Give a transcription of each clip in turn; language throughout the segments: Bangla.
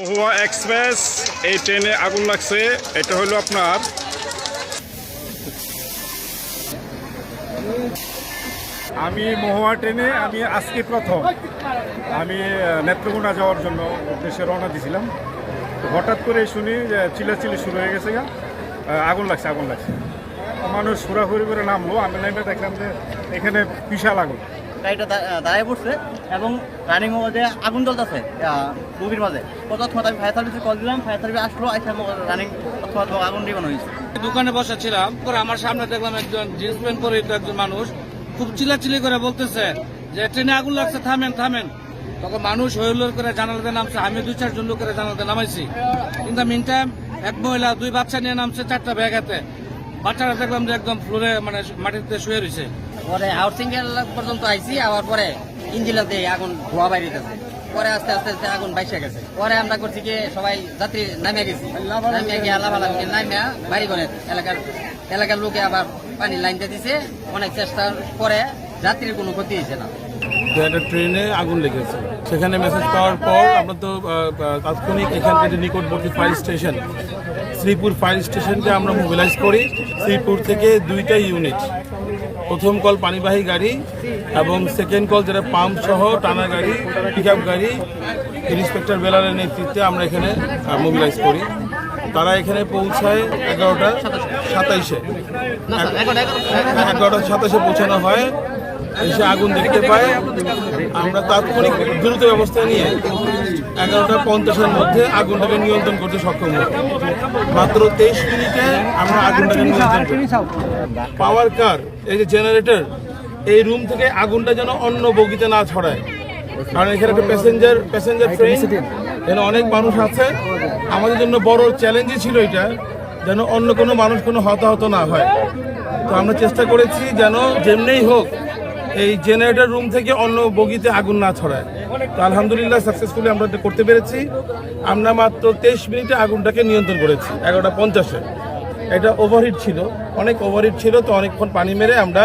মহুয়া এক্সপ্রেস, এই ট্রেনে আগুন লাগছে, এটা হলো আপনার। আমি মহুয়া ট্রেনে, আমি আজকে প্রথম। আমি নেত্রকোনা যাওয়ার জন্য উদ্দেশ্যে রওনা দিয়েছিলাম হঠাৎ করে শুনি যে চিল্লাচিল্লি শুরু হয়ে গেছে আগুন লাগছে আগুন লাগছে। মানুষ ঘোরাঘুরি করে নামলো। আমি নামে দেখলাম যে এখানে বিশাল আগুন। গাড়িটা দাঁড়ায় পড়ছে এবং রানিং মধ্যে আগুন জ্বলতেছে মুভির মাঝে। তৎক্ষণাৎ আমি ফায়ার সার্ভিসে কল দিলাম, ফায়ার সার্ভিস আসলো এসে রানিং তৎক্ষণাৎ আগুন নিবানো হয়েছে। দোকানে বসেছিলাম পরে আমার সামনে দেখলাম একজন জিন্স প্যান্ট পরে তো একজন মানুষ, খুব চিল্লাচিল্লি করে বলতেছে যে, ট্রেনে আগুন লাগছে, থামেন থামেন। তখন মানুষ হইহুল্লোড় করে জানালাতে নামছে, আমি দুই, চারজন লোকের জানালাতে নামাইছি। কিন্তু মিন টাইম এক মহিলা, দুই বাচ্চা নিয়ে নামছে চারটা ব্যাগ হাতে। বাচ্চারা দেখলাম যে একদম ফ্লোরে মানে মাটিতে শুয়ে রয়েছে পরে হাউসিং পর্যন্ত আইসি আবার পরে ইঞ্জিলাতে আগুন ধোয়া বাইরেতেছে পরে আস্তে আস্তে আস্তে আগুন বাইসে গেছে। পরে আমরা করছি কি, সবাই যাত্রী নামিয়ে গেছি। নামিয়ে গিয়ে লাভালাভি নামিয়া বাড়ি করে এলাকার এলাকার লোকে আবার পানি লাইনতে দিছে। অনেক চেষ্টার পরে যাত্রীর কোনো ক্ষতি হয়েছে না। একটা ট্রেনে আগুন লেগেছে। সেখানে মেসেজ পাওয়ার পর আমরা তো তাৎক্ষণিক এখানকার যে নিকটবর্তী ফায়ার স্টেশন শ্রীপুর ফায়ার স্টেশনকে আমরা মোবিলাইজ করি। শ্রীপুর থেকে দুইটা ইউনিট প্রথম কল পানিবাহী গাড়ি এবং সেকেন্ড কল যেটা পাম্প সহ টানা গাড়ি পিক গাড়ি ইন্সপেক্টর বেলারের নেতৃত্বে আমরা এখানে মোবিলাইজ করি। তারা এখানে পৌঁছায় এগারোটা সাতাইশে। এগারোটা সাতাশে পৌঁছানো হয়। এসে আগুন দেখতে পায়। আমরা তাৎক্ষণিক দ্রুত ব্যবস্থা নিয়ে এগারোটা পঞ্চাশের মধ্যে আগুনটাকে নিয়ন্ত্রণ করতে সক্ষম হই। মাত্র তেইশ মিনিটে আমরা আগুনটাকে পাওয়ার কার এই যে জেনারেটর এই রুম থেকে আগুনটা যেন অন্য বগিতে না ছড়ায়। কারণ এখানে একটা প্যাসেঞ্জার প্যাসেঞ্জার ট্রেন এখানে অনেক মানুষ আছে। আমাদের জন্য বড় চ্যালেঞ্জই ছিল এটা যেন অন্য কোনো মানুষ কোনো হতাহত না হয়। তো আমরা চেষ্টা করেছি যেন যেমনেই হোক এই জেনারেটর রুম থেকে অন্য বগিতে আগুন না ছড়ায়। তো আলহামদুলিল্লাহ সাকসেসফুলি আমরা করতে পেরেছি। আমরা মাত্র তেইশ মিনিটে আগুনটাকে নিয়ন্ত্রণ করেছি, এগারোটা পঞ্চাশে। এটা ওভারহিট ছিল, অনেক ওভারহিট ছিল, তো অনেকক্ষণ পানি মেরে আমরা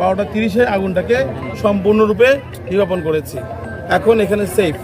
বারোটা তিরিশে আগুনটাকে সম্পূর্ণরূপে নিরাপন করেছি। এখন এখানে সেফ